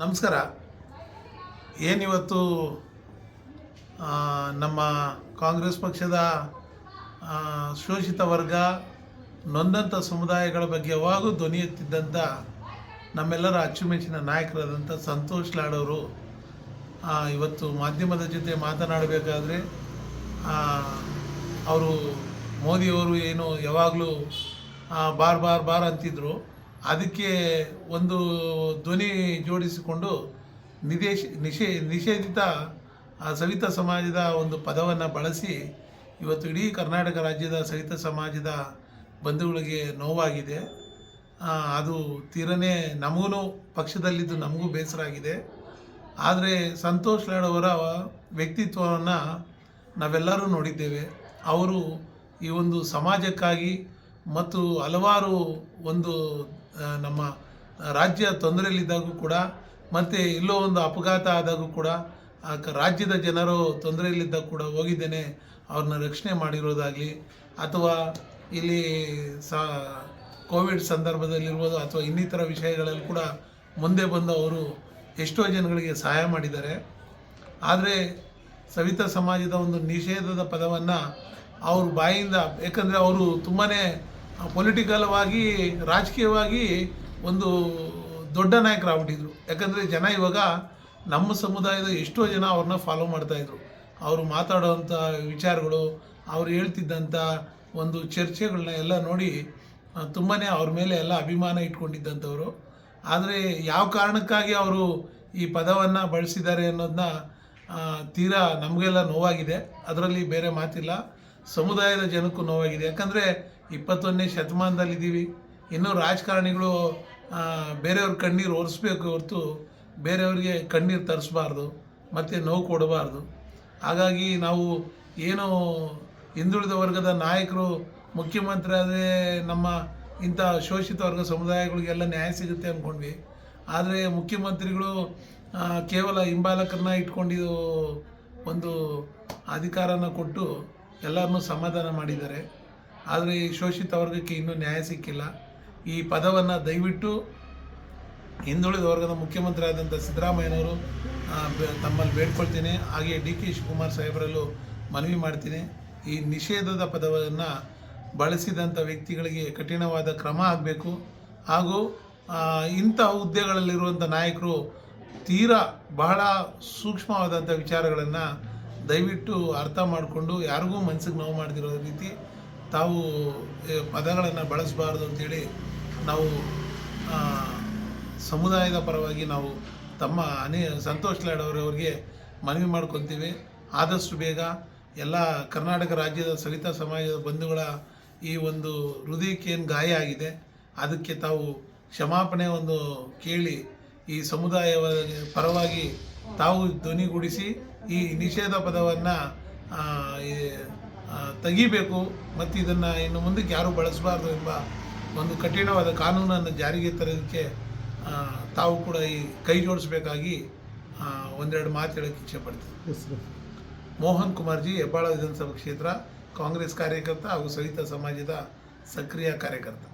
ನಮಸ್ಕಾರ. ಏನಿವತ್ತು ನಮ್ಮ ಕಾಂಗ್ರೆಸ್ ಪಕ್ಷದ ಶೋಷಿತ ವರ್ಗ ನೊಂದಂಥ ಸಮುದಾಯಗಳ ಬಗ್ಗೆ ಯಾವಾಗೂ ಧ್ವನಿಯುತ್ತಿದ್ದಂಥ ನಮ್ಮೆಲ್ಲರ ಅಚ್ಚುಮೆಚ್ಚಿನ ನಾಯಕರಾದಂಥ ಸಂತೋಷ್ ಲಾಡವರು ಇವತ್ತು ಮಾಧ್ಯಮದ ಜೊತೆ ಮಾತನಾಡಬೇಕಾದ್ರೆ ಅವರು ಮೋದಿಯವರು ಏನು ಯಾವಾಗಲೂ ಬಾರ್ ಬಾರ್ ಬಾರ್ ಅಂತಿದ್ರು. ಅದಕ್ಕೆ ಒಂದು ಧ್ವನಿ ಜೋಡಿಸಿಕೊಂಡು ನಿದೇಶ ನಿಷೇ ನಿಷೇಧಿತ ಸವಿತ ಸಮಾಜದ ಒಂದು ಪದವನ್ನು ಬಳಸಿ ಇವತ್ತು ಇಡೀ ಕರ್ನಾಟಕ ರಾಜ್ಯದ ಸವಿತ ಸಮಾಜದ ಬಂಧುಗಳಿಗೆ ನೋವಾಗಿದೆ. ಅದು ತೀರನೇ ನಮಗೂ ಪಕ್ಷದಲ್ಲಿದ್ದು ನಮಗೂ ಬೇಸರ ಆಗಿದೆ ಆದರೆ ಸಂತೋಷ್ ಲಾಡ್ ಅವರ ವ್ಯಕ್ತಿತ್ವವನ್ನು ನಾವೆಲ್ಲರೂ ನೋಡಿದ್ದೇವೆ. ಅವರು ಈ ಒಂದು ಸಮಾಜಕ್ಕಾಗಿ ಮತ್ತು ಹಲವಾರು ಒಂದು ನಮ್ಮ ರಾಜ್ಯ ತೊಂದರೆಯಲ್ಲಿದ್ದಾಗೂ ಕೂಡ, ಮತ್ತು ಎಲ್ಲೋ ಒಂದು ಅಪಘಾತ ಆದಾಗೂ ಕೂಡ, ಆ ರಾಜ್ಯದ ಜನರು ತೊಂದರೆಯಲ್ಲಿದ್ದಾಗ ಕೂಡ ಹೋಗಿದ್ದೇನೆ, ಅವ್ರನ್ನ ರಕ್ಷಣೆ ಮಾಡಿರೋದಾಗಲಿ, ಅಥವಾ ಇಲ್ಲಿ ಸ, ಕೋವಿಡ್ ಸಂದರ್ಭದಲ್ಲಿರ್ಬೋದು, ಅಥವಾ ಇನ್ನಿತರ ವಿಷಯಗಳಲ್ಲಿ ಕೂಡ ಮುಂದೆ ಬಂದು ಅವರು ಎಷ್ಟೋ ಜನಗಳಿಗೆ ಸಹಾಯ ಮಾಡಿದ್ದಾರೆ. ಆದರೆ ಸವಿತಾ ಸಮಾಜದ ಒಂದು ನಿಷೇಧದ ಪದವನ್ನು ಅವ್ರ ಬಾಯಿಂದ, ಯಾಕಂದರೆ ಅವರು ತುಂಬಾ ಪೊಲಿಟಿಕಲ್ವಾಗಿ, ರಾಜಕೀಯವಾಗಿ ಒಂದು ದೊಡ್ಡ ನಾಯಕರಾಗ್ಬಿಟ್ಟಿದ್ರು. ಯಾಕಂದರೆ ಜನ ಇವಾಗ ನಮ್ಮ ಸಮುದಾಯದ ಎಷ್ಟೋ ಜನ ಅವ್ರನ್ನ ಫಾಲೋ ಮಾಡ್ತಾಯಿದ್ರು ಅವರು ಮಾತಾಡೋವಂಥ ವಿಚಾರಗಳು, ಅವ್ರು ಹೇಳ್ತಿದ್ದಂಥ ಒಂದು ಚರ್ಚೆಗಳನ್ನ ಎಲ್ಲ ನೋಡಿ ತುಂಬಾ ಅವ್ರ ಮೇಲೆ ಎಲ್ಲ ಅಭಿಮಾನ ಇಟ್ಕೊಂಡಿದ್ದಂಥವ್ರು. ಆದರೆ ಯಾವ ಕಾರಣಕ್ಕಾಗಿ ಅವರು ಈ ಪದವನ್ನು ಬಳಸಿದ್ದಾರೆ ಅನ್ನೋದನ್ನ ತೀರಾ ನಮಗೆಲ್ಲ ನೋವಾಗಿದೆ. ಅದರಲ್ಲಿ ಬೇರೆ ಮಾತಿಲ್ಲ. ಸಮುದಾಯದ ಜನಕ್ಕೂ ನೋವಾಗಿದೆ. ಯಾಕಂದರೆ ಇಪ್ಪತ್ತೊಂದನೇ ಶತಮಾನದಲ್ಲಿದ್ದೀವಿ. ಇನ್ನೂ ರಾಜಕಾರಣಿಗಳು ಬೇರೆಯವ್ರ ಕಣ್ಣೀರು ಒರೆಸ್ಬೇಕು ಹೊರತು ಬೇರೆಯವ್ರಿಗೆ ಕಣ್ಣೀರು ತರಿಸ್ಬಾರ್ದು, ಮತ್ತು ನೋವು ಕೊಡಬಾರ್ದು. ಹಾಗಾಗಿ ನಾವು ಏನು ಹಿಂದುಳಿದ ವರ್ಗದ ನಾಯಕರು, ಮುಖ್ಯಮಂತ್ರಿ ಆದರೆ ನಮ್ಮ ಇಂಥ ಶೋಷಿತ ವರ್ಗ ಸಮುದಾಯಗಳಿಗೆಲ್ಲ ನ್ಯಾಯ ಸಿಗುತ್ತೆ ಅಂದ್ಕೊಂಡ್ವಿ ಆದರೆ ಮುಖ್ಯಮಂತ್ರಿಗಳು ಕೇವಲ ಹಿಂಬಾಲಕರನ್ನ ಇಟ್ಕೊಂಡಿದ್ದು ಒಂದು ಅಧಿಕಾರನ ಕೊಟ್ಟು ಎಲ್ಲರನ್ನೂ ಸಮಾಧಾನ ಮಾಡಿದ್ದಾರೆ. ಆದರೆ ಈ ಶೋಷಿತ ವರ್ಗಕ್ಕೆ ಇನ್ನೂ ನ್ಯಾಯ ಸಿಕ್ಕಿಲ್ಲ. ಈ ಪದವನ್ನು ದಯವಿಟ್ಟು ಹಿಂದುಳಿದ ವರ್ಗದ ಮುಖ್ಯಮಂತ್ರಿ ಆದಂಥ ಸಿದ್ದರಾಮಯ್ಯನವರು ತಮ್ಮಲ್ಲಿ ಬೇಡ್ಕೊಳ್ತೀನಿ. ಹಾಗೆ ಡಿ ಕೆ ಶಿವಕುಮಾರ್ ಸಾಹೇಬರಲ್ಲೂ ಮನವಿ ಮಾಡ್ತೀನಿ. ಈ ನಿಷೇಧದ ಪದವನ್ನು ಬಳಸಿದಂಥ ವ್ಯಕ್ತಿಗಳಿಗೆ ಕಠಿಣವಾದ ಕ್ರಮ ಆಗಬೇಕು. ಹಾಗೂ ಇಂಥ ಹುದ್ದೆಗಳಲ್ಲಿರುವಂಥ ನಾಯಕರು ತೀರಾ ಬಹಳ ಸೂಕ್ಷ್ಮವಾದಂಥ ವಿಚಾರಗಳನ್ನು ದಯವಿಟ್ಟು ಅರ್ಥ ಮಾಡಿಕೊಂಡು ಯಾರಿಗೂ ಮನಸ್ಸಿಗೆ ನೋವು ಮಾಡದಿರೋ ರೀತಿ ತಾವು ಪದಗಳನ್ನು ಬಳಸಬಾರ್ದು ಅಂತೇಳಿ ನಾವು ಸಮುದಾಯದ ಪರವಾಗಿ ನಾವು ತಮ್ಮ ಅನೇ, ಸಂತೋಷ್ ಲಾಡ್ ಅವರವರಿಗೆ ಮನವಿ ಮಾಡ್ಕೊತೀವಿ. ಆದಷ್ಟು ಬೇಗ ಎಲ್ಲ ಕರ್ನಾಟಕ ರಾಜ್ಯದ ಸವಿತಾ ಸಮಾಜದ ಬಂಧುಗಳ ಈ ಒಂದು ಹೃದಯಕ್ಕೆ ಗಾಯ ಆಗಿದೆ, ಅದಕ್ಕೆ ತಾವು ಕ್ಷಮಾಪಣೆ ಒಂದು ಕೇಳಿ ಈ ಸಮುದಾಯ ಪರವಾಗಿ ತಾವು ಧ್ವನಿಗೂಡಿಸಿ ಈ ನಿಷೇಧ ಪದವನ್ನು ತೆಗಿಬೇಕು ಮತ್ತು ಇದನ್ನು ಇನ್ನು ಮುಂದಕ್ಕೆ ಯಾರೂ ಬಳಸಬಾರ್ದು ಎಂಬ ಒಂದು ಕಠಿಣವಾದ ಕಾನೂನನ್ನು ಜಾರಿಗೆ ತರೋದಕ್ಕೆ ತಾವು ಕೂಡ ಈ ಕೈ ಜೋಡಿಸ್ಬೇಕಾಗಿ ಒಂದೆರಡು ಮಾತು ಹೇಳೋಕ್ಕೆ ಇಚ್ಛೆಪಡ್ತೀನಿ ಮೋಹನ್ ಕುಮಾರ್ಜಿ ಹೆಬ್ಬಾಳ ವಿಧಾನಸಭಾ ಕ್ಷೇತ್ರ ಕಾಂಗ್ರೆಸ್ ಕಾರ್ಯಕರ್ತ ಹಾಗೂ ಸವಿತಾ ಸಮಾಜದ ಸಕ್ರಿಯ ಕಾರ್ಯಕರ್ತ.